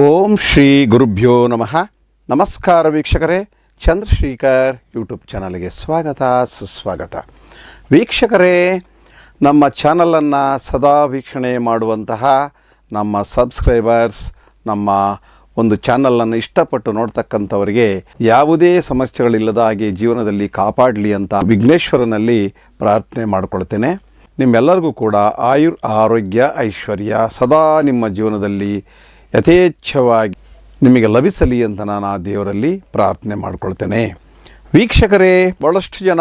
ಓಂ ಶ್ರೀ ಗುರುಭ್ಯೋ ನಮಃ. ನಮಸ್ಕಾರ ವೀಕ್ಷಕರೇ. ಚಂದ್ರಶೇಖರ್ ಯೂಟ್ಯೂಬ್ ಚಾನಲ್ಗೆ ಸ್ವಾಗತ, ಸುಸ್ವಾಗತ. ವೀಕ್ಷಕರೇ, ನಮ್ಮ ಚಾನಲನ್ನು ಸದಾ ವೀಕ್ಷಣೆ ಮಾಡುವಂತಹ ನಮ್ಮ ಸಬ್ಸ್ಕ್ರೈಬರ್ಸ್, ನಮ್ಮ ಒಂದು ಚಾನಲನ್ನು ಇಷ್ಟಪಟ್ಟು ನೋಡ್ತಕ್ಕಂಥವರಿಗೆ ಯಾವುದೇ ಸಮಸ್ಯೆಗಳಿಲ್ಲದ ಹಾಗೆ ಜೀವನದಲ್ಲಿ ಕಾಪಾಡಲಿ ಅಂತ ವಿಘ್ನೇಶ್ವರನಲ್ಲಿ ಪ್ರಾರ್ಥನೆ ಮಾಡಿಕೊಳ್ತೇನೆ. ನಿಮ್ಮೆಲ್ಲರಿಗೂ ಕೂಡ ಆಯುರ್ ಆರೋಗ್ಯ, ಐಶ್ವರ್ಯ ಸದಾ ನಿಮ್ಮ ಜೀವನದಲ್ಲಿ ಯಥೇಚ್ಛವಾಗಿ ನಿಮಗೆ ಲಭಿಸಲಿ ಅಂತ ನಾನು ಆ ದೇವರಲ್ಲಿ ಪ್ರಾರ್ಥನೆ ಮಾಡ್ಕೊಳ್ತೇನೆ. ವೀಕ್ಷಕರೇ ಭಾಳಷ್ಟು ಜನ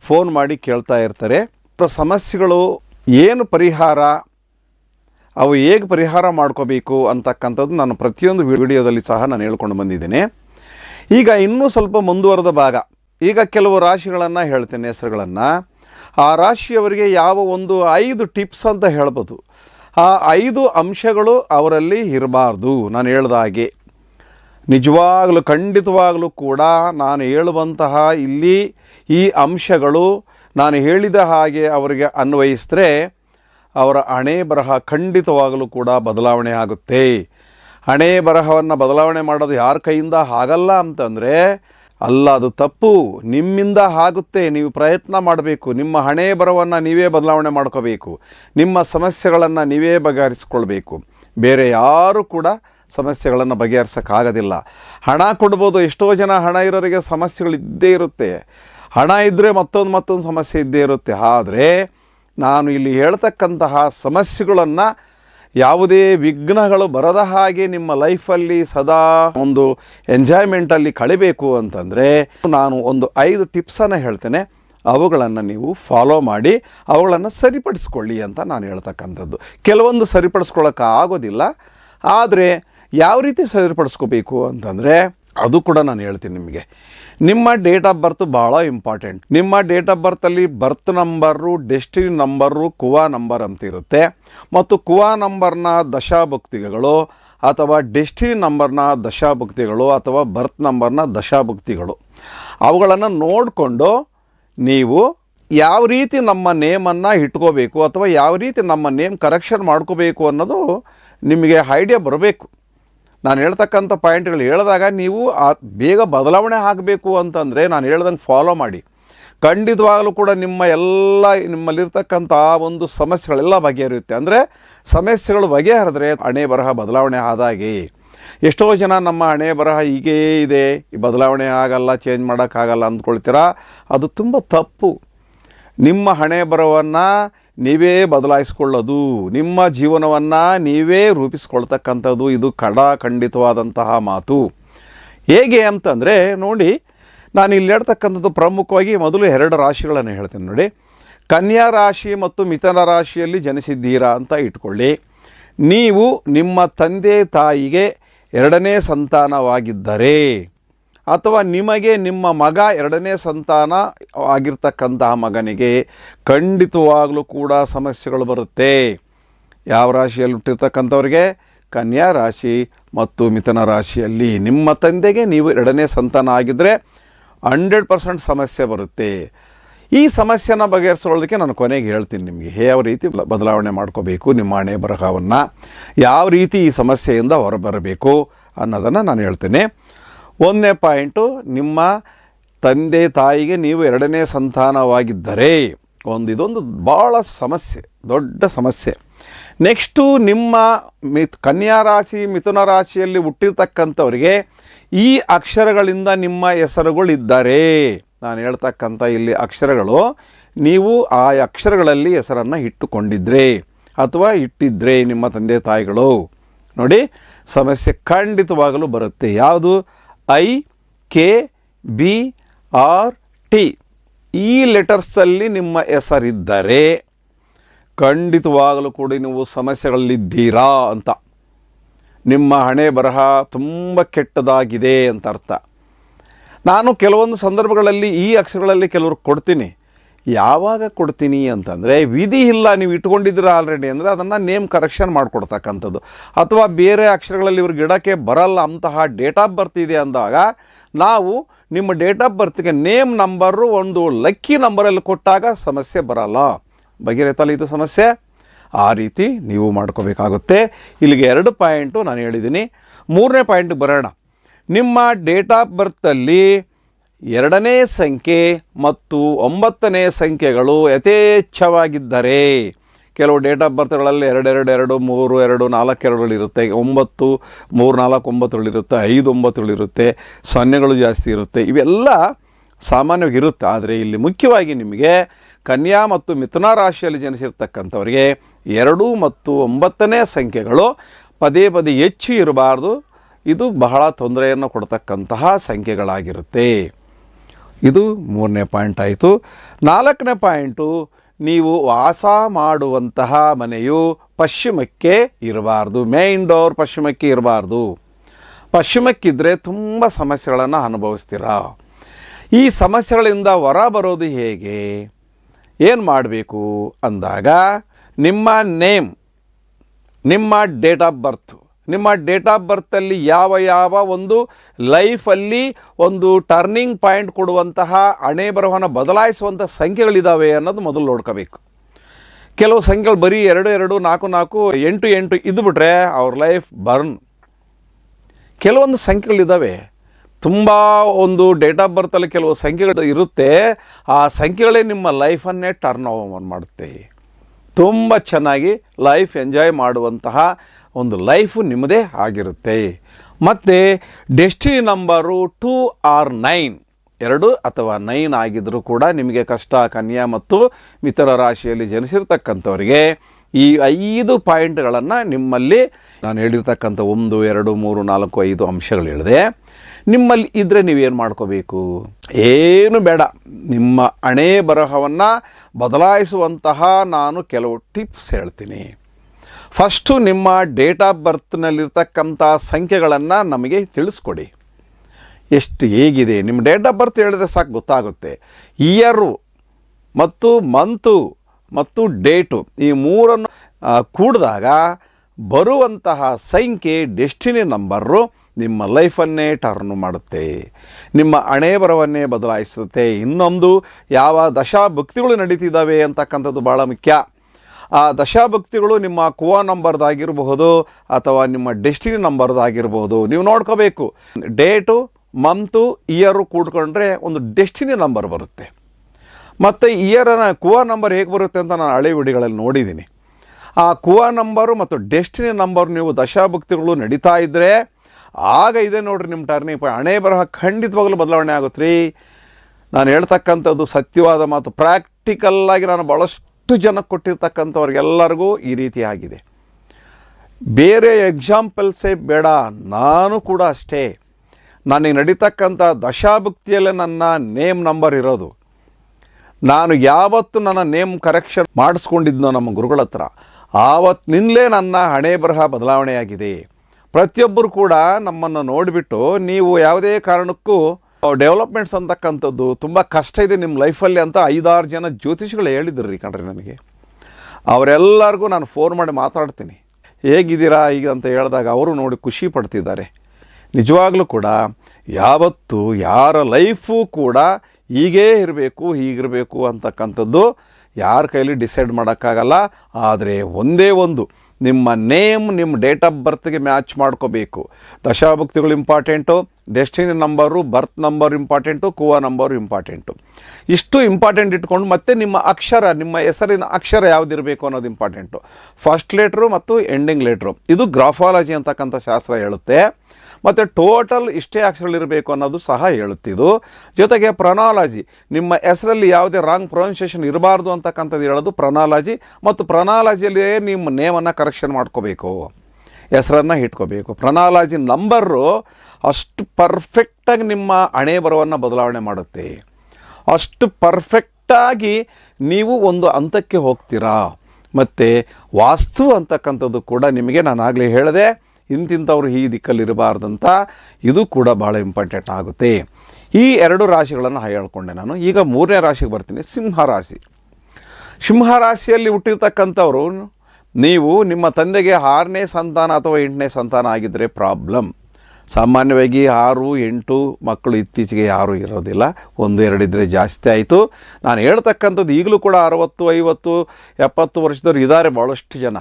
ಫೋನ್ ಮಾಡಿ ಕೇಳ್ತಾ ಇರ್ತಾರೆ. ಸಮಸ್ಯೆಗಳು ಏನು ಪರಿಹಾರ, ಅವು ಹೇಗೆ ಪರಿಹಾರ ಮಾಡ್ಕೋಬೇಕು ಅಂತಕ್ಕಂಥದ್ದು ನಾನು ಪ್ರತಿಯೊಂದು ವಿಡಿಯೋದಲ್ಲಿ ಸಹ ನಾನು ಹೇಳ್ಕೊಂಡು ಬಂದಿದ್ದೇನೆ. ಈಗ ಇನ್ನೂ ಸ್ವಲ್ಪ ಮುಂದುವರೆದ ಭಾಗ. ಈಗ ಕೆಲವು ರಾಶಿಗಳನ್ನು ಹೇಳ್ತೇನೆ, ಹೆಸರುಗಳನ್ನು. ಆ ರಾಶಿಯವರಿಗೆ ಯಾವ ಒಂದು ಐದು ಟಿಪ್ಸ್ ಅಂತ ಹೇಳ್ಬೋದು. ಆ ಐದು ಅಂಶಗಳು ಅವರಲ್ಲಿ ಇರಬಾರ್ದು. ನಾನು ಹೇಳ್ದ ಹಾಗೆ. ನಿಜವಾಗಲೂ, ಖಂಡಿತವಾಗಲೂ ಕೂಡ ನಾನು ಹೇಳುವಂತಹ ಇಲ್ಲಿ ಈ ಅಂಶಗಳು ನಾನು ಹೇಳಿದ ಹಾಗೆ ಅವರಿಗೆ ಅನ್ವಯಿಸಿದ್ರೆ ಅವರ ಹಣೆ ಬರಹ ಖಂಡಿತವಾಗಲೂ ಕೂಡ ಬದಲಾವಣೆ ಆಗುತ್ತೆ. ಹಣೆ ಬರಹವನ್ನು ಬದಲಾವಣೆ ಮಾಡೋದು ಯಾರ ಕೈಯಿಂದ? ಆಗಲ್ಲ ಅಂತಂದರೆ ಅಲ್ಲ, ಅದು ತಪ್ಪು. ನಿಮ್ಮಿಂದ ಆಗುತ್ತೆ. ನೀವು ಪ್ರಯತ್ನ ಮಾಡಬೇಕು. ನಿಮ್ಮ ಹಣೆ ಬರವನ್ನು ನೀವೇ ಬದಲಾವಣೆ ಮಾಡ್ಕೋಬೇಕು. ನಿಮ್ಮ ಸಮಸ್ಯೆಗಳನ್ನು ನೀವೇ ಬಗೆಹರಿಸ್ಕೊಳ್ಬೇಕು. ಬೇರೆ ಯಾರು ಕೂಡ ಸಮಸ್ಯೆಗಳನ್ನು ಬಗೆಹರಿಸೋಕ್ಕಾಗೋದಿಲ್ಲ. ಹಣ ಕೊಡ್ಬೋದು. ಎಷ್ಟೋ ಜನ ಹಣ ಇರೋರಿಗೆ ಸಮಸ್ಯೆಗಳಿದ್ದೇ ಇರುತ್ತೆ. ಹಣ ಇದ್ದರೆ ಮತ್ತೊಂದು ಮತ್ತೊಂದು ಸಮಸ್ಯೆ ಇದ್ದೇ ಇರುತ್ತೆ. ಆದರೆ ನಾನು ಇಲ್ಲಿ ಹೇಳ್ತಕ್ಕಂತಹ ಸಮಸ್ಯೆಗಳನ್ನು ಯಾವುದೇ ವಿಘ್ನಗಳು ಬರದ ಹಾಗೆ ನಿಮ್ಮ ಲೈಫಲ್ಲಿ ಸದಾ ಒಂದು ಎಂಜಾಯ್ಮೆಂಟಲ್ಲಿ ಕಳಿಬೇಕು ಅಂತಂದರೆ ನಾನು ಒಂದು ಐದು ಟಿಪ್ಸನ್ನು ಹೇಳ್ತೇನೆ. ಅವುಗಳನ್ನು ನೀವು ಫಾಲೋ ಮಾಡಿ, ಅವುಗಳನ್ನು ಸರಿಪಡಿಸ್ಕೊಳ್ಳಿ ಅಂತ ನಾನು ಹೇಳ್ತಕ್ಕಂಥದ್ದು. ಕೆಲವೊಂದು ಸರಿಪಡಿಸ್ಕೊಳ್ಳೋಕೆ ಆಗೋದಿಲ್ಲ. ಆದರೆ ಯಾವ ರೀತಿ ಸರಿಪಡಿಸ್ಕೋಬೇಕು ಅಂತಂದರೆ ಅದು ಕೂಡ ನಾನು ಹೇಳ್ತೀನಿ ನಿಮಗೆ. ನಿಮ್ಮ ಡೇಟ್ ಆಫ್ ಬರ್ತ್ ಬಹಳ ಇಂಪಾರ್ಟೆಂಟ್ ನಿಮ್ಮ date of ಬರ್ತಲ್ಲಿ birth number destiny number kua number ಅಂತ ಇರುತ್ತೆ. ಮತ್ತು ಕುವಾ ನಂಬರ್ನ ದಶಾಭಕ್ತಿಗಳು ಅಥವಾ ಡೆಸ್ಟಿನಿ ನಂಬರ್ನ ದಶಾಭಕ್ತಿಗಳು ಅಥವಾ ಬರ್ತ್ ನಂಬರ್ನ ದಶಾಭಕ್ತಿಗಳು. ಅವುಗಳನ್ನು ನೋಡಿಕೊಂಡು ನೀವು ಯಾವ ರೀತಿ ನಮ್ಮ ನೇಮನ್ನು ಇಟ್ಕೋಬೇಕು ಅಥವಾ ಯಾವ ರೀತಿ ನಮ್ಮ ನೇಮ್ ಕರೆಕ್ಷನ್ ಮಾಡ್ಕೋಬೇಕು ಅನ್ನೋದು ನಿಮಗೆ ಐಡಿಯಾ ಬರಬೇಕು. ನಾನು ಹೇಳ್ತಕ್ಕಂಥ ಪಾಯಿಂಟ್ಗಳು ಹೇಳಿದಾಗ ನೀವು ಆ ಬೇಗ ಬದಲಾವಣೆ ಆಗಬೇಕು ಅಂತಂದರೆ ನಾನು ಹೇಳ್ದಂಗೆ ಫಾಲೋ ಮಾಡಿ. ಖಂಡಿತವಾಗಲೂ ಕೂಡ ನಿಮ್ಮ ಎಲ್ಲ ನಿಮ್ಮಲ್ಲಿರ್ತಕ್ಕಂಥ ಒಂದು ಸಮಸ್ಯೆಗಳೆಲ್ಲ ಬಗೆಹರಿಯುತ್ತೆ. ಅಂದರೆ ಸಮಸ್ಯೆಗಳು ಬಗೆಹರಿದ್ರೆ ಹಣೆ ಬರಹ ಬದಲಾವಣೆ ಆದಾಗೆ ಎಷ್ಟೋ ಜನ ನಮ್ಮ ಹಣೆ ಬರಹ ಹೀಗೇ ಇದೆ, ಈ ಬದಲಾವಣೆ ಆಗಲ್ಲ ಚೇಂಜ್ ಮಾಡೋಕ್ಕಾಗಲ್ಲ ಅಂದ್ಕೊಳ್ತೀರಾ? ಅದು ತುಂಬ ತಪ್ಪು. ನಿಮ್ಮ ಹಣೆ ಬರವನ್ನು ನೀವೇ ಬದಲಾಯಿಸ್ಕೊಳ್ಳೋದು. ನಿಮ್ಮ ಜೀವನವನ್ನು ನೀವೇ ರೂಪಿಸ್ಕೊಳ್ತಕ್ಕಂಥದ್ದು ಇದು ಕಡ ಖಂಡಿತವಾದಂತಹ ಮಾತು. ಹೇಗೆ ಅಂತಂದರೆ ನೋಡಿ, ನಾನು ಇಲ್ಲಿ ಹೇಳ್ತಕ್ಕಂಥದ್ದು ಪ್ರಮುಖವಾಗಿ ಮೊದಲು ಎರಡು ರಾಶಿಗಳನ್ನು ಹೇಳ್ತೇನೆ ನೋಡಿ. ಕನ್ಯಾ ರಾಶಿ ಮತ್ತು ಮಿಥುನ ರಾಶಿಯಲ್ಲಿ ಜನಿಸಿದ್ದೀರಾ ಅಂತ ಇಟ್ಕೊಳ್ಳಿ. ನೀವು ನಿಮ್ಮ ತಂದೆ ತಾಯಿಗೆ ಎರಡನೇ ಸಂತಾನವಾಗಿದ್ದರೆ ಅಥವಾ ನಿಮಗೆ ನಿಮ್ಮ ಮಗ ಎರಡನೇ ಸಂತಾನ ಆಗಿರ್ತಕ್ಕಂತಹ ಮಗನಿಗೆ ಖಂಡಿತವಾಗಲೂ ಕೂಡ ಸಮಸ್ಯೆಗಳು ಬರುತ್ತೆ. ಯಾವ ರಾಶಿಯಲ್ಲಿ ಹುಟ್ಟಿರ್ತಕ್ಕಂಥವ್ರಿಗೆ? ಕನ್ಯಾ ರಾಶಿ ಮತ್ತು ಮಿಥುನ ರಾಶಿಯಲ್ಲಿ. ನಿಮ್ಮ ತಂದೆಗೆ ನೀವು ಎರಡನೇ ಸಂತಾನ ಆಗಿದ್ದರೆ ಹಂಡ್ರೆಡ್ ಪರ್ಸೆಂಟ್ ಸಮಸ್ಯೆ ಬರುತ್ತೆ. ಈ ಸಮಸ್ಯೆನ ಬಗೆಹರಿಸೋದಕ್ಕೆ ನಾನು ಕೊನೆಗೆ ಹೇಳ್ತೀನಿ ನಿಮಗೆ. ಯಾವ ರೀತಿ ಬದಲಾವಣೆ ಮಾಡ್ಕೋಬೇಕು, ನಿಮ್ಮ ಹಣೆ ಬರಹವನ್ನು ಯಾವ ರೀತಿ ಈ ಸಮಸ್ಯೆಯಿಂದ ಹೊರಬರಬೇಕು ಅನ್ನೋದನ್ನು ನಾನು ಹೇಳ್ತೇನೆ. ಒಂದನೇ ಪಾಯಿಂಟು, ನಿಮ್ಮ ತಂದೆ ತಾಯಿಗೆ ನೀವು ಎರಡನೇ ಸಂತಾನವಾಗಿದ್ದರೆ, ಒಂದು ಇದೊಂದು ಭಾಳ ಸಮಸ್ಯೆ, ದೊಡ್ಡ ಸಮಸ್ಯೆ. ನೆಕ್ಸ್ಟು, ನಿಮ್ಮ ಮಿತ್ ಕನ್ಯಾ ರಾಶಿ, ಮಿಥುನ ರಾಶಿಯಲ್ಲಿ ಹುಟ್ಟಿರ್ತಕ್ಕಂಥವ್ರಿಗೆ ಈ ಅಕ್ಷರಗಳಿಂದ ನಿಮ್ಮ ಹೆಸರುಗಳಿದ್ದಾರೆ. ನಾನು ಹೇಳ್ತಕ್ಕಂಥ ಇಲ್ಲಿ ಅಕ್ಷರಗಳು, ನೀವು ಆ ಅಕ್ಷರಗಳಲ್ಲಿ ಹೆಸರನ್ನು ಇಟ್ಟುಕೊಂಡಿದ್ರೆ, ಅಥವಾ ಇಟ್ಟಿದ್ರೆ ನಿಮ್ಮ ತಂದೆ ತಾಯಿಗಳು. ನೋಡಿ, ಸಮಸ್ಯೆ ಖಂಡಿತವಾಗಲೂ ಬರುತ್ತೆ. ಯಾವುದು? I, K, B, R, T. ಈ ಲೆಟರ್ಸಲ್ಲಿ ನಿಮ್ಮ ಹೆಸರಿದ್ದರೆ ಖಂಡಿತವಾಗಲೂ ಕೂಡ ನೀವು ಸಮಸ್ಯೆಗಳಲ್ಲಿದ್ದೀರಾ ಅಂತ. ನಿಮ್ಮ ಹಣೆ ಬರಹ ತುಂಬ ಕೆಟ್ಟದಾಗಿದೆ ಅಂತ ಅರ್ಥ. ನಾನು ಕೆಲವೊಂದು ಸಂದರ್ಭಗಳಲ್ಲಿ ಈ ಅಕ್ಷರಗಳಲ್ಲಿ ಕೆಲವರು ಕೊಡ್ತೀನಿ. ಯಾವಾಗ ಕೊಡ್ತೀನಿ ಅಂತಂದರೆ, ವಿಧಿ ಇಲ್ಲ ನೀವು ಇಟ್ಕೊಂಡಿದ್ದೀರ ಆಲ್ರೆಡಿ ಅಂದರೆ ಅದನ್ನು ನೇಮ್ ಕರೆಕ್ಷನ್ ಮಾಡಿಕೊಡ್ತಕ್ಕಂಥದ್ದು. ಅಥವಾ ಬೇರೆ ಅಕ್ಷರಗಳಲ್ಲಿ ಇವ್ರ ಗಿಡಕ್ಕೆ ಬರಲ್ಲ ಅಂತಹ ಡೇಟ್ ಆಫ್ ಬರ್ತ್ ಇದೆ ಅಂದಾಗ, ನಾವು ನಿಮ್ಮ ಡೇಟ್ ಆಫ್ ಬರ್ತ್ಗೆ ನೇಮ್ ನಂಬರು ಒಂದು ಲಕ್ಕಿ ನಂಬರಲ್ಲಿ ಕೊಟ್ಟಾಗ ಸಮಸ್ಯೆ ಬರಲ್ಲ. ಬಗೆಹರಿತಲ್ಲ ಇದು ಸಮಸ್ಯೆ. ಆ ರೀತಿ ನೀವು ಮಾಡ್ಕೋಬೇಕಾಗುತ್ತೆ. ಇಲ್ಲಿಗೆ ಎರಡು ಪಾಯಿಂಟು ನಾನು ಹೇಳಿದ್ದೀನಿ. ಮೂರನೇ ಪಾಯಿಂಟ್ಗೆ ಬರೋಣ. ನಿಮ್ಮ ಡೇಟ್ ಆಫ್ ಬರ್ತಲ್ಲಿ ಎರಡನೇ ಸಂಖ್ಯೆ ಮತ್ತು ಒಂಬತ್ತನೇ ಸಂಖ್ಯೆಗಳು ಯಥೇಚ್ಛವಾಗಿದ್ದರೆ, ಕೆಲವು ಡೇಟ್ ಆಫ್ ಬರ್ತ್ಗಳಲ್ಲಿ ಎರಡೆರಡು, ಎರಡು, ಮೂರು, ಎರಡು, ನಾಲ್ಕು ಎರಡುಗಳಿರುತ್ತೆ ಒಂಬತ್ತು, ಮೂರು, ನಾಲ್ಕು ಒಂಬತ್ತುಗಳಿರುತ್ತೆ ಐದು ಒಂಬತ್ತುಗಳಿರುತ್ತೆ ಸೊನ್ನೆಗಳು ಜಾಸ್ತಿ ಇರುತ್ತೆ, ಇವೆಲ್ಲ ಸಾಮಾನ್ಯವಾಗಿ ಇರುತ್ತೆ. ಆದರೆ ಇಲ್ಲಿ ಮುಖ್ಯವಾಗಿ ನಿಮಗೆ ಕನ್ಯಾ ಮತ್ತು ಮಿಥುನ ರಾಶಿಯಲ್ಲಿ ಜನಿಸಿರ್ತಕ್ಕಂಥವರಿಗೆ ಎರಡು ಮತ್ತು ಒಂಬತ್ತನೇ ಸಂಖ್ಯೆಗಳು ಪದೇ ಪದೇ ಹೆಚ್ಚು ಇರಬಾರ್ದು. ಇದು ಬಹಳ ತೊಂದರೆಯನ್ನು ಕೊಡ್ತಕ್ಕಂತಹ ಸಂಖ್ಯೆಗಳಾಗಿರುತ್ತೆ. ಇದು ಮೂರನೇ ಪಾಯಿಂಟ್ ಆಯಿತು. ನಾಲ್ಕನೇ ಪಾಯಿಂಟು, ನೀವು ವಾಸ ಮಾಡುವಂತಹ ಮನೆಯು ಪಶ್ಚಿಮಕ್ಕೆ ಇರಬಾರ್ದು. ಮೇನ್ ಡೋರ್ ಪಶ್ಚಿಮಕ್ಕೆ ಇರಬಾರ್ದು. ಪಶ್ಚಿಮಕ್ಕಿದ್ದರೆ ತುಂಬ ಸಮಸ್ಯೆಗಳನ್ನು ಅನುಭವಿಸ್ತೀರಾ? ಈ ಸಮಸ್ಯೆಗಳಿಂದ ಹೊರ ಬರೋದು ಹೇಗೆ? ಏನು ಮಾಡಬೇಕು? ಅಂದಾಗ ನಿಮ್ಮ ನೇಮ್, ನಿಮ್ಮ ಡೇಟ್ ಆಫ್ ಬರ್ತ್. ನಿಮ್ಮ ಡೇಟ್ ಆಫ್ ಬರ್ತಲ್ಲಿ ಯಾವ ಯಾವ ಒಂದು ಲೈಫಲ್ಲಿ ಒಂದು ಟರ್ನಿಂಗ್ ಪಾಯಿಂಟ್ ಕೊಡುವಂತಹ ಹಣೆ ಬರಹವನ್ನು ಬದಲಾಯಿಸುವಂಥ ಸಂಖ್ಯೆಗಳಿದ್ದಾವೆ ಅನ್ನೋದು ಮೊದಲು ನೋಡ್ಕೋಬೇಕು. ಕೆಲವು ಸಂಖ್ಯೆಗಳು ಬರೀ ಎರಡು ಎರಡು, ನಾಲ್ಕು ನಾಲ್ಕು, ಎಂಟು ಎಂಟು ಇದ್ದುಬಿಟ್ರೆ ಅವ್ರ ಲೈಫ್ ಬರ್ನ್. ಕೆಲವೊಂದು ಸಂಖ್ಯೆಗಳಿದ್ದಾವೆ ತುಂಬ ಒಂದು ಡೇಟ್ ಆಫ್ ಬರ್ತಲ್ಲಿ ಕೆಲವು ಸಂಖ್ಯೆಗಳು ಇರುತ್ತೆ. ಆ ಸಂಖ್ಯೆಗಳೇ ನಿಮ್ಮ ಲೈಫನ್ನೇ ಟರ್ನ್ ಓವರ್ ಮಾಡುತ್ತೆ ತುಂಬ ಚೆನ್ನಾಗಿ ಲೈಫ್ ಎಂಜಾಯ್ ಮಾಡುವಂತಹ ಒಂದು ಲೈಫು ನಿಮ್ಮದೇ ಆಗಿರುತ್ತೆ. ಮತ್ತು destiny number two or nine. ಎರಡು ಅಥವಾ ನೈನ್ ಆಗಿದ್ದರೂ ಕೂಡ ನಿಮಗೆ ಕಷ್ಟ, ಕನ್ಯಾ ಮತ್ತು ಮಿತ್ರ ರಾಶಿಯಲ್ಲಿ ಜನಿಸಿರ್ತಕ್ಕಂಥವರಿಗೆ ಈ ಐದು ಪಾಯಿಂಟ್ಗಳನ್ನು ನಿಮ್ಮಲ್ಲಿ ನಾನು ಹೇಳಿರ್ತಕ್ಕಂಥ ಒಂದು, ಎರಡು, ಮೂರು, ನಾಲ್ಕು, ಐದು ಅಂಶಗಳು ಹೇಳಿದೆ. ನಿಮ್ಮಲ್ಲಿ ಇದ್ದರೆ ನೀವೇನು ಮಾಡ್ಕೋಬೇಕು? ಏನು ಬೇಡ. ನಿಮ್ಮ ಹಣೆ ಬರಹವನ್ನು ಬದಲಾಯಿಸುವಂತಹ ನಾನು ಕೆಲವು ಟಿಪ್ಸ್ ಹೇಳ್ತೀನಿ. ಫಸ್ಟು ನಿಮ್ಮ ಡೇಟ್ ಆಫ್ ಬರ್ತ್ನಲ್ಲಿರ್ತಕ್ಕಂಥ ಸಂಖ್ಯೆಗಳನ್ನು ನಮಗೆ ತಿಳಿಸ್ಕೊಡಿ. ಎಷ್ಟು ಹೇಗಿದೆ? ನಿಮ್ಮ ಡೇಟ್ ಆಫ್ ಬರ್ತ್ ಹೇಳಿದ್ರೆ ಸಾಕು, ಗೊತ್ತಾಗುತ್ತೆ. ಇಯರು ಮತ್ತು ಮಂತು ಮತ್ತು ಡೇಟು ಈ ಮೂರನ್ನು ಕೂಡಿದಾಗ ಬರುವಂತಹ ಸಂಖ್ಯೆ, ಡೆಸ್ಟಿನಿ ನಂಬರು ನಿಮ್ಮ ಲೈಫನ್ನೇ ಟರ್ನ್ ಮಾಡುತ್ತೆ. ನಿಮ್ಮ ಹಣೆ ಬರವನ್ನೇ ಬದಲಾಯಿಸುತ್ತೆ. ಇನ್ನೊಂದು ಯಾವ ದಶಾಭಕ್ತಿಗಳು ನಡೀತಿದ್ದಾವೆ ಅಂತಕ್ಕಂಥದ್ದು ಭಾಳ ಮುಖ್ಯ. ಆ ದಶಾಭಕ್ತಿಗಳು ನಿಮ್ಮ ಕುವಾ ನಂಬರ್ದಾಗಿರಬಹುದು ಅಥವಾ ನಿಮ್ಮ ಡೆಸ್ಟಿನಿ ನಂಬರ್ದಾಗಿರ್ಬೋದು ನೀವು ನೋಡ್ಕೋಬೇಕು. ಡೇಟು, ಮಂತು, ಇಯರು ಕೂಡ್ಕೊಂಡ್ರೆ ಒಂದು ಡೆಸ್ಟಿನಿ ನಂಬರ್ ಬರುತ್ತೆ. ಮತ್ತು ಇಯರನ ಕುವಾ ನಂಬರ್ ಹೇಗೆ ಬರುತ್ತೆ ಅಂತ ನಾನು ಹಳೆ ವಿಡಿಯೋಗಳಲ್ಲಿ ನೋಡಿದ್ದೀನಿ. ಆ ಕುವಾ ನಂಬರು ಮತ್ತು ಡೆಸ್ಟಿನಿ ನಂಬರ್ ನೀವು ದಶಾಭಕ್ತಿಗಳು ನಡೀತಾ ಇದ್ದರೆ ಆಗ ಇದೆ ನೋಡ್ರಿ ನಿಮ್ಮ ಟರ್ನಿಂಗ್ ಪಾಯಿಂಟ್. ಹಣೆ ಬರಹ ಖಂಡಿತವಾಗಲೂ ಬದಲಾವಣೆ ಆಗುತ್ತೆ ರೀ. ನಾನು ಹೇಳ್ತಕ್ಕಂಥದ್ದು ಸತ್ಯವಾದ ಮಾತು. ಪ್ರಾಕ್ಟಿಕಲ್ಲಾಗಿ ನಾನು ಭಾಳಷ್ಟು ಜನಕ್ಕೆ ಕೊಟ್ಟಿರ್ತಕ್ಕಂಥವ್ರಿಗೆಲ್ಲರಿಗೂ ಈ ರೀತಿ ಆಗಿದೆ. ಬೇರೆ ಎಕ್ಸಾಂಪಲ್ಸೇ ಬೇಡ, ನಾನು ಕೂಡ ಅಷ್ಟೇ. ನನಗೆ ನಡೀತಕ್ಕಂಥ ದಶಾಭಕ್ತಿಯಲ್ಲೇ ನನ್ನ ನೇಮ್ ನಂಬರ್ ಇರೋದು. ನಾನು ಯಾವತ್ತು ನನ್ನ ನೇಮ್ ಕರೆಕ್ಷನ್ ಮಾಡಿಸ್ಕೊಂಡಿದ್ನೋ ನಮ್ಮ ಗುರುಗಳ ಹತ್ರ, ಆವತ್ತಿನಿಂದಲೇ ನನ್ನ ಹಣೆ ಬರಹ ಬದಲಾವಣೆಯಾಗಿದೆ. ಪ್ರತಿಯೊಬ್ಬರು ಕೂಡ ನಮ್ಮನ್ನು ನೋಡಿಬಿಟ್ಟು ನೀವು ಯಾವುದೇ ಕಾರಣಕ್ಕೂ ಡೆವಲಪ್ಮೆಂಟ್ಸ್ ಅಂತಕ್ಕಂಥದ್ದು ತುಂಬ ಕಷ್ಟ ಇದೆ ನಿಮ್ಮ ಲೈಫಲ್ಲಿ ಅಂತ ಐದಾರು ಜನ ಜ್ಯೋತಿಷಿಗಳು ಹೇಳಿದ್ರು ರೀ ಕಣ್ರಿ ನನಗೆ ಅವರೆಲ್ಲರಿಗೂ ನಾನು ಫೋನ್ ಮಾಡಿ ಮಾತಾಡ್ತೀನಿ. ಹೇಗಿದ್ದೀರಾ ಈಗ ಅಂತ ಹೇಳಿದಾಗ ಅವರು ನೋಡಿ ಖುಷಿ ಪಡ್ತಿದ್ದಾರೆ. ನಿಜವಾಗ್ಲೂ ಕೂಡ ಯಾವತ್ತು ಯಾರ ಲೈಫು ಕೂಡ ಹೀಗೇ ಇರಬೇಕು, ಹೀಗಿರಬೇಕು ಅಂತಕ್ಕಂಥದ್ದು ಯಾರ ಕೈಲಿ ಡಿಸೈಡ್ ಮಾಡೋಕ್ಕಾಗಲ್ಲ. ಆದರೆ ಒಂದೇ ಒಂದು, ನಿಮ್ಮ ನೇಮ್ ನಿಮ್ಮ ಡೇಟ್ ಆಫ್ ಬರ್ತ್ಗೆ ಮ್ಯಾಚ್ ಮಾಡ್ಕೋಬೇಕು. ದಶಾಭಕ್ತಿಗಳು important destiny number birth number important ಕುವಾ number important ಇಷ್ಟು ಇಂಪಾರ್ಟೆಂಟ್ ಇಟ್ಕೊಂಡು ಮತ್ತೆ ನಿಮ್ಮ ಅಕ್ಷರ, ನಿಮ್ಮ ಹೆಸರಿನ ಅಕ್ಷರ ಯಾವುದಿರಬೇಕು ಅನ್ನೋದು ಇಂಪಾರ್ಟೆಂಟು ಫಸ್ಟ್ ಲೆಟ್ರು ಮತ್ತು ಎಂಡಿಂಗ್ ಲೆಟ್ರು ಇದು ಗ್ರಾಫಾಲಜಿ ಅಂತಕ್ಕಂಥ ಶಾಸ್ತ್ರ ಹೇಳುತ್ತೆ. ಮತ್ತು ಟೋಟಲ್ ಇಷ್ಟೇ ಅಕ್ಷರಗಳಿರಬೇಕು ಅನ್ನೋದು ಸಹ ಹೇಳುತ್ತಿದ್ದು ಜೊತೆಗೆ ಪ್ರೊನಾಲಜಿ ನಿಮ್ಮ ಹೆಸರಲ್ಲಿ ಯಾವುದೇ ರಾಂಗ್ ಪ್ರೊನೌನ್ಸಿಯೇಷನ್ ಇರಬಾರ್ದು ಅಂತಕ್ಕಂಥದ್ದು ಹೇಳೋದು ಪ್ರೊನಾಲಜಿ ಮತ್ತು ಪ್ರನಾಲಜಿಯಲ್ಲಿಯೇ ನಿಮ್ಮ ನೇಮನ್ನು ಕರೆಕ್ಷನ್ ಮಾಡ್ಕೋಬೇಕು. ಹೆಸರನ್ನು ಇಟ್ಕೋಬೇಕು. ಪ್ರೊನಾಲಜಿ ನಂಬರು ಅಷ್ಟು ಪರ್ಫೆಕ್ಟಾಗಿ ನಿಮ್ಮ ಹಣೆ ಬರವನ್ನು ಬದಲಾವಣೆ ಮಾಡುತ್ತೆ. ಅಷ್ಟು ಪರ್ಫೆಕ್ಟಾಗಿ ನೀವು ಒಂದು ಹಂತಕ್ಕೆ ಹೋಗ್ತೀರಾ. ಮತ್ತು ವಾಸ್ತು ಅಂತಕ್ಕಂಥದ್ದು ಕೂಡ ನಿಮಗೆ ನಾನು ಆಗಲೇ ಹೇಳಿದೆ, ಇಂತಿಂಥವ್ರು ಈ ದಿಕ್ಕಲ್ಲಿರಬಾರ್ದಂತ ಇದು ಕೂಡ ಭಾಳ ಇಂಪಾರ್ಟೆಂಟ್ ಆಗುತ್ತೆ. ಈ ಎರಡು ರಾಶಿಗಳನ್ನು ಹೇಳ್ಕೊಂಡೆ ನಾನು. ಈಗ ಮೂರನೇ ರಾಶಿಗೆ ಬರ್ತೀನಿ, ಸಿಂಹ ರಾಶಿ. ಸಿಂಹ ರಾಶಿಯಲ್ಲಿ ಹುಟ್ಟಿರ್ತಕ್ಕಂಥವ್ರು, ನೀವು ನಿಮ್ಮ ತಂದೆಗೆ ಆರನೇ ಸಂತಾನ ಅಥವಾ ಎಂಟನೇ ಸಂತಾನ ಆಗಿದ್ದರೆ ಪ್ರಾಬ್ಲಮ್. ಸಾಮಾನ್ಯವಾಗಿ ಆರು, ಎಂಟು ಮಕ್ಕಳು ಇತ್ತೀಚೆಗೆ ಯಾರೂ ಇರೋದಿಲ್ಲ. ಒಂದು ಎರಡಿದ್ರೆ ಜಾಸ್ತಿ ಆಯಿತು. ನಾನು ಹೇಳ್ತಕ್ಕಂಥದ್ದು ಈಗಲೂ ಕೂಡ ಅರವತ್ತು, ಐವತ್ತು, ಎಪ್ಪತ್ತು ವರ್ಷದವ್ರು ಇದ್ದಾರೆ ಭಾಳಷ್ಟು ಜನ.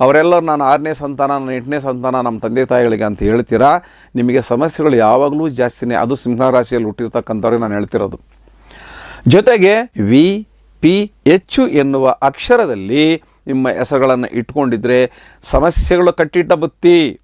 ಅವರೆಲ್ಲರೂ ನಾನು ಆರನೇ ಸಂತಾನ, ನಾನು ಎಂಟನೇ ಸಂತಾನ, ನಮ್ಮ ತಂದೆ ತಾಯಿಗಳಿಗೆ ಅಂತ ಹೇಳ್ತೀರಾ? ನಿಮಗೆ ಸಮಸ್ಯೆಗಳು ಯಾವಾಗಲೂ ಜಾಸ್ತಿನೇ. ಅದು ಸಿಂಹರಾಶಿಯಲ್ಲಿ ಹುಟ್ಟಿರ್ತಕ್ಕಂಥವ್ರಿಗೆ ನಾನು ಹೇಳ್ತಿರೋದು. ಜೊತೆಗೆ ವಿ, ಪಿ, ಎಚ್ ಎನ್ನುವ ಅಕ್ಷರದಲ್ಲಿ ನಿಮ್ಮ ಹೆಸರುಗಳನ್ನು ಇಟ್ಕೊಂಡಿದ್ರೆ ಸಮಸ್ಯೆಗಳು ಕಟ್ಟಿಟ್ಟ ಬುತ್ತಿ.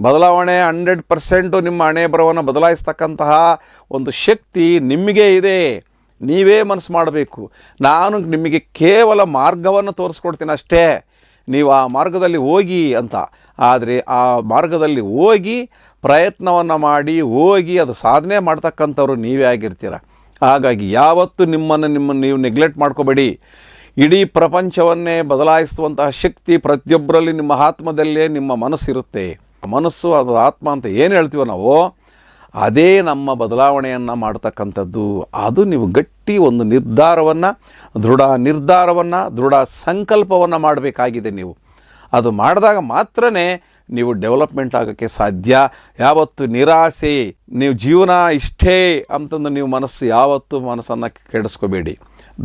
ಬದಲಾವಣೆ ಹಂಡ್ರೆಡ್ ಪರ್ಸೆಂಟು ನಿಮ್ಮ ಹಣೆ ಬರವನ್ನು ಬದಲಾಯಿಸ್ತಕ್ಕಂತಹ ಒಂದು ಶಕ್ತಿ ನಿಮಗೆ ಇದೆ. ನೀವೇ ಮನಸ್ಸು ಮಾಡಬೇಕು. ನಾನು ನಿಮಗೆ ಕೇವಲ ಮಾರ್ಗವನ್ನು ತೋರಿಸ್ಕೊಡ್ತೀನಿ ಅಷ್ಟೇ. ನೀವು ಆ ಮಾರ್ಗದಲ್ಲಿ ಹೋಗಿ ಅಂತ. ಆದರೆ ಆ ಮಾರ್ಗದಲ್ಲಿ ಹೋಗಿ ಪ್ರಯತ್ನವನ್ನು ಮಾಡಿ ಹೋಗಿ ಅದು ಸಾಧನೆ ಮಾಡ್ತಕ್ಕಂಥವ್ರು ನೀವೇ ಆಗಿರ್ತೀರ. ಹಾಗಾಗಿ ಯಾವತ್ತು ನಿಮ್ಮನ್ನು ನಿಮ್ಮನ್ನು ನೀವು ನೆಗ್ಲೆಕ್ಟ್ ಮಾಡ್ಕೋಬೇಡಿ. ಇಡೀ ಪ್ರಪಂಚವನ್ನೇ ಬದಲಾಯಿಸುವಂತಹ ಶಕ್ತಿ ಪ್ರತಿಯೊಬ್ಬರಲ್ಲಿ ನಿಮ್ಮ ಆತ್ಮದಲ್ಲೇ ನಿಮ್ಮ ಮನಸ್ಸಿರುತ್ತೆ. ಮನಸ್ಸು ಅದು ಆತ್ಮ ಅಂತ ಏನು ಹೇಳ್ತೀವೋ ನಾವು, ಅದೇ ನಮ್ಮ ಬದಲಾವಣೆಯನ್ನು ಮಾಡ್ತಕ್ಕಂಥದ್ದು. ಅದು ನೀವು ಗಟ್ಟಿ ಒಂದು ನಿರ್ಧಾರವನ್ನು, ದೃಢ ನಿರ್ಧಾರವನ್ನು, ದೃಢ ಸಂಕಲ್ಪವನ್ನು ಮಾಡಬೇಕಾಗಿದೆ ನೀವು. ಅದು ಮಾಡಿದಾಗ ಮಾತ್ರ ನೀವು ಡೆವಲಪ್ಮೆಂಟ್ ಆಗೋಕ್ಕೆ ಸಾಧ್ಯ. ಯಾವತ್ತು ನಿರಾಸೆ, ನೀವು ಜೀವನ ಇಷ್ಟೇ ಅಂತಂದು ನೀವು ಮನಸ್ಸು ಯಾವತ್ತು ಮನಸ್ಸನ್ನು ಕೆಡಿಸ್ಕೋಬೇಡಿ.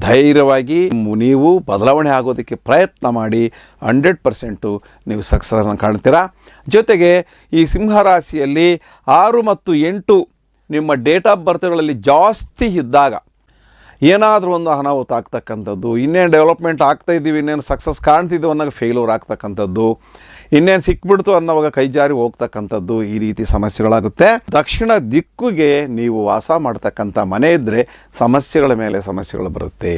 ಧೈರ್ಯವಾಗಿ ನೀವು ಬದಲಾವಣೆ ಆಗೋದಕ್ಕೆ ಪ್ರಯತ್ನ ಮಾಡಿ ಹಂಡ್ರೆಡ್ ಪರ್ಸೆಂಟು ನೀವು ಸಕ್ಸಸ್ನ ಕಾಣ್ತೀರಾ? ಜೊತೆಗೆ ಈ ಸಿಂಹರಾಶಿಯಲ್ಲಿ ಆರು ಮತ್ತು ಎಂಟು ನಿಮ್ಮ ಡೇಟ್ ಆಫ್ ಬರ್ತ್ಗಳಲ್ಲಿ ಜಾಸ್ತಿ ಇದ್ದಾಗ ಏನಾದರೂ ಒಂದು ಅನಾಹುತ ಆಗ್ತಕ್ಕಂಥದ್ದು, ಇನ್ನೇನು ಡೆವಲಪ್ಮೆಂಟ್ ಆಗ್ತಾ ಇದ್ದೀವಿ, ಇನ್ನೇನು ಸಕ್ಸಸ್ ಕಾಣ್ತಿದ್ದೀವಿ ಅನ್ನೋದು ಫೇಲ್ಯೂರ್ ಆಗ್ತಕ್ಕಂಥದ್ದು ಇನ್ನೇನು ಸಿಕ್ಬಿಡ್ತು ಅನ್ನೋವಾಗ ಕೈ ಜಾರಿ ಹೋಗ್ತಕ್ಕಂಥದ್ದು ಈ ರೀತಿ ಸಮಸ್ಯೆಗಳಾಗುತ್ತೆ. ದಕ್ಷಿಣ ದಿಕ್ಕಿಗೆ ನೀವು ವಾಸ ಮಾಡ್ತಕ್ಕಂಥ ಮನೆ ಇದ್ದರೆ ಸಮಸ್ಯೆಗಳ ಮೇಲೆ ಸಮಸ್ಯೆಗಳು ಬರುತ್ತೆ.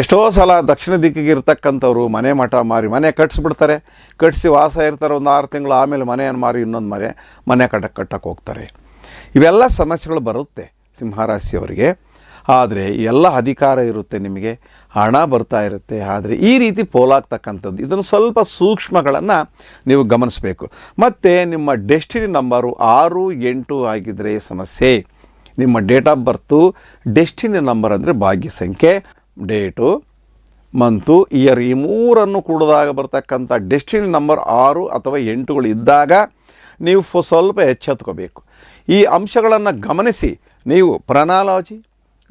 ಎಷ್ಟೋ ಸಲ ದಕ್ಷಿಣ ದಿಕ್ಕಿಗೆ ಇರ್ತಕ್ಕಂಥವ್ರು ಮನೆ ಮಠ ಮಾರಿ ಮನೆ ಕಟ್ಟಿಸ್ಬಿಡ್ತಾರೆ ಕಟ್ಟಿಸಿ ವಾಸ ಇರ್ತಾರೆ ಒಂದು ಆರು ತಿಂಗಳು ಆಮೇಲೆ ಮನೆಯನ್ನು ಮಾರಿ ಇನ್ನೊಂದು ಮನೆ ಮನೆ ಕಟ್ಟಕ್ಕೆ ಕಟ್ಟಕ್ಕೆ ಹೋಗ್ತಾರೆ. ಇವೆಲ್ಲ ಸಮಸ್ಯೆಗಳು ಬರುತ್ತೆ ಸಿಂಹರಾಶಿಯವರಿಗೆ. ಆದರೆ ಎಲ್ಲ ಅಧಿಕಾರ ಇರುತ್ತೆ ನಿಮಗೆ, ಹಣ ಬರ್ತಾ ಇರುತ್ತೆ, ಆದರೆ ಈ ರೀತಿ ಪೋಲಾಗ್ತಕ್ಕಂಥದ್ದು. ಇದನ್ನು ಸ್ವಲ್ಪ ಸೂಕ್ಷ್ಮಗಳನ್ನು ನೀವು ಗಮನಿಸಬೇಕು. ಮತ್ತು ನಿಮ್ಮ ಡೆಸ್ಟಿನಿ ನಂಬರು ಆರು ಎಂಟು ಆಗಿದ್ದರೆ ಸಮಸ್ಯೆ. ನಿಮ್ಮ date of birth, destiny number ಅಂದರೆ ಭಾಗ್ಯ ಸಂಖ್ಯೆ, ಡೇಟು, ಮಂತು, ಇಯರ್ ಈ ಮೂರನ್ನು ಕೂಡಿದಾಗ ಬರ್ತಕ್ಕಂಥ ಡೆಸ್ಟಿನಿ ನಂಬರ್ ಆರು ಅಥವಾ ಎಂಟುಗಳು ಇದ್ದಾಗ ನೀವು ಸ್ವಲ್ಪ ಎಚ್ಚೆತ್ಕೋಬೇಕು. ಈ ಅಂಶಗಳನ್ನು ಗಮನಿಸಿ, ನೀವು ಪ್ರನಾಲಾಜಿ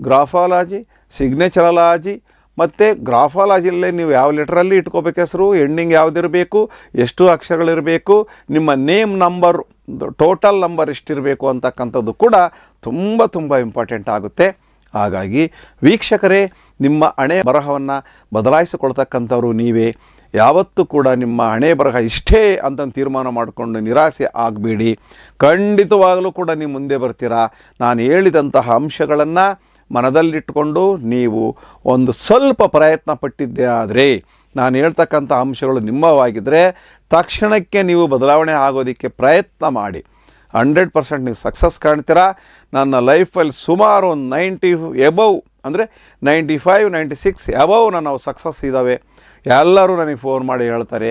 ಗ್ರಾಫಾಲಜಿ, ಸಿಗ್ನೇಚರಲಾಜಿ, ಮತ್ತು ಗ್ರಾಫಾಲಜಿಯಲ್ಲೇ ನೀವು ಯಾವ ಲೆಟ್ರಲ್ಲಿ ಇಟ್ಕೋಬೇಕು ಹೆಸರು ಎಂಡಿಂಗ್ ಯಾವುದಿರಬೇಕು, ಎಷ್ಟು ಅಕ್ಷರಗಳಿರಬೇಕು, ನಿಮ್ಮ ನೇಮ್ ನಂಬರ್, ಟೋಟಲ್ ನಂಬರ್ ಎಷ್ಟಿರಬೇಕು ಅಂತಕ್ಕಂಥದ್ದು ಕೂಡ ತುಂಬ ತುಂಬ ಇಂಪಾರ್ಟೆಂಟ್ ಆಗುತ್ತೆ. ಹಾಗಾಗಿ ವೀಕ್ಷಕರೇ, ನಿಮ್ಮ ಹಣೆ ಬರಹವನ್ನು ಬದಲಾಯಿಸಿಕೊಳ್ತಕ್ಕಂಥವ್ರು ನೀವೇ. ಯಾವತ್ತೂ ಕೂಡ ನಿಮ್ಮ ಹಣೆ ಬರಹ ಇಷ್ಟೇ ಅಂತ ತೀರ್ಮಾನ ಮಾಡಿಕೊಂಡು ನಿರಾಸೆ ಆಗಬೇಡಿ. ಖಂಡಿತವಾಗಲೂ ಕೂಡ ನೀವು ಮುಂದೆ ಬರ್ತೀರಾ. ನಾನು ಹೇಳಿದಂತಹ ಅಂಶಗಳನ್ನು ಮನದಲ್ಲಿಟ್ಟುಕೊಂಡು ನೀವು ಒಂದು ಸ್ವಲ್ಪ ಪ್ರಯತ್ನ ಪಟ್ಟಿದ್ದೇ ಆದರೆ, ನಾನು ಹೇಳ್ತಕ್ಕಂಥ ಅಂಶಗಳು ನಿಮ್ಮವಾಗಿದ್ದರೆ ತಕ್ಷಣಕ್ಕೆ ನೀವು ಬದಲಾವಣೆ ಆಗೋದಕ್ಕೆ ಪ್ರಯತ್ನ ಮಾಡಿ. ಹಂಡ್ರೆಡ್ ಪರ್ಸೆಂಟ್ ನೀವು ಸಕ್ಸಸ್ ಕಾಣ್ತೀರಾ? ನನ್ನ ಲೈಫಲ್ಲಿ ಸುಮಾರು ಒಂದು ನೈಂಟಿ ಎಬವ್, ಅಂದರೆ ninety five, ninety six above ನಾನು ಸಕ್ಸಸ್ ಇದ್ದಾವೆ ಎಲ್ಲರೂ ನನಗೆ ಫೋನ್ ಮಾಡಿ ಹೇಳ್ತಾರೆ.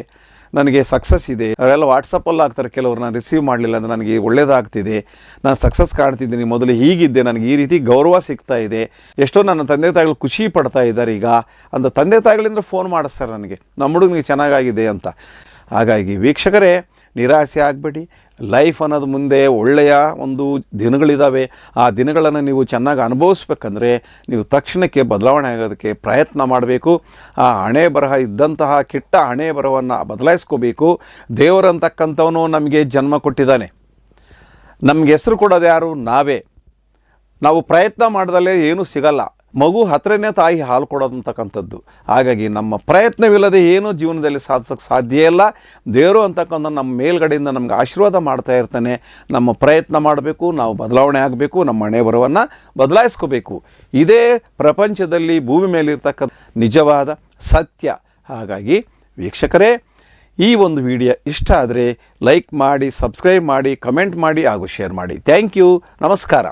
ನನಗೆ ಸಕ್ಸಸ್ ಇದೆ. ಅವರೆಲ್ಲ ವಾಟ್ಸಪ್ಪಲ್ಲಿ ಆಗ್ತಾರೆ ಕೆಲವರು ನಾನು ರಿಸೀವ್ ಮಾಡಲಿಲ್ಲ ಅಂದರೆ ನನಗೆ ಒಳ್ಳೇದಾಗ್ತಿದೆ. ನಾನು ಸಕ್ಸಸ್ ಕಾಣ್ತಿದ್ದೀನಿ, ಮೊದಲು ಹೀಗಿದ್ದೆ, ನನಗೆ ಈ ರೀತಿ ಗೌರವ ಸಿಗ್ತಾ ಇದೆ. ಎಷ್ಟೋ ನನ್ನ ತಂದೆ ತಾಯಿಗಳು ಖುಷಿ ಪಡ್ತಾ ಇದ್ದಾರೆ ಈಗ. ಅಂತ ತಂದೆ ತಾಯಿಗಳಿಂದ ಫೋನ್ ಮಾಡಿಸ್ತಾರೆ ನನಗೆ. ನಮ್ಮ ಹುಡುಗನಿಗೆ ಚೆನ್ನಾಗಾಗಿದೆ ಅಂತ. ಹಾಗಾಗಿ ವೀಕ್ಷಕರೇ, ನಿರಾಸೆ ಆಗಬೇಡಿ. ಲೈಫ್ ಅನ್ನೋದು ಮುಂದೆ ಒಳ್ಳೆಯ ಒಂದು ದಿನಗಳಿದ್ದಾವೆ ಆ ದಿನಗಳನ್ನು ನೀವು ಚೆನ್ನಾಗಿ ಅನುಭವಿಸ್ಬೇಕಂದ್ರೆ ನೀವು ತಕ್ಷಣಕ್ಕೆ ಬದಲಾವಣೆ ಆಗೋದಕ್ಕೆ ಪ್ರಯತ್ನ ಮಾಡಬೇಕು. ಆ ಹಣೆ ಬರಹ ಇದ್ದಂತಹ ಕೆಟ್ಟ ಹಣೆ ಬರಹವನ್ನು ಬದಲಾಯಿಸ್ಕೋಬೇಕು. ದೇವರಂತಕ್ಕಂಥವನು ನಮಗೆ ಜನ್ಮ ಕೊಟ್ಟಿದ್ದಾನೆ. ನಮಗೆ ಹೆಸರು ಕೊಡೋದು ಯಾರು? ನಾವೇ. ನಾವು ಪ್ರಯತ್ನ ಮಾಡ್ದಲ್ಲೇ ಏನೂ ಸಿಗಲ್ಲ. ಮಗು ಹತ್ರನೇ ತಾಯಿ ಹಾಲು ಕೊಡೋದಂತಕ್ಕಂಥದ್ದು. ಹಾಗಾಗಿ ನಮ್ಮ ಪ್ರಯತ್ನವಿಲ್ಲದೆ ಏನೂ ಜೀವನದಲ್ಲಿ ಸಾಧಿಸೋಕೆ ಸಾಧ್ಯ ಇಲ್ಲ. ದೇವರು ಅಂತಕ್ಕಂಥ ನಮ್ಮ ಮೇಲ್ಗಡೆಯಿಂದ ನಮ್ಗೆ ಆಶೀರ್ವಾದ ಮಾಡ್ತಾ ಇರ್ತಾನೆ. ನಮ್ಮ ಪ್ರಯತ್ನ ಮಾಡಬೇಕು, ನಾವು ಬದಲಾವಣೆ ಆಗಬೇಕು, ನಮ್ಮ ಮನೆ ಬರವನ್ನು ಬದಲಾಯಿಸ್ಕೋಬೇಕು. ಇದೇ ಪ್ರಪಂಚದಲ್ಲಿ ಭೂಮಿ ಮೇಲಿರ್ತಕ್ಕಂಥ ನಿಜವಾದ ಸತ್ಯ. ಹಾಗಾಗಿ ವೀಕ್ಷಕರೇ, ಈ ಒಂದು ವಿಡಿಯೋ ಇಷ್ಟ ಆದರೆ ಲೈಕ್ ಮಾಡಿ, ಸಬ್ಸ್ಕ್ರೈಬ್ ಮಾಡಿ, ಕಮೆಂಟ್ ಮಾಡಿ ಹಾಗೂ ಶೇರ್ ಮಾಡಿ. ಥ್ಯಾಂಕ್ ಯು, ನಮಸ್ಕಾರ.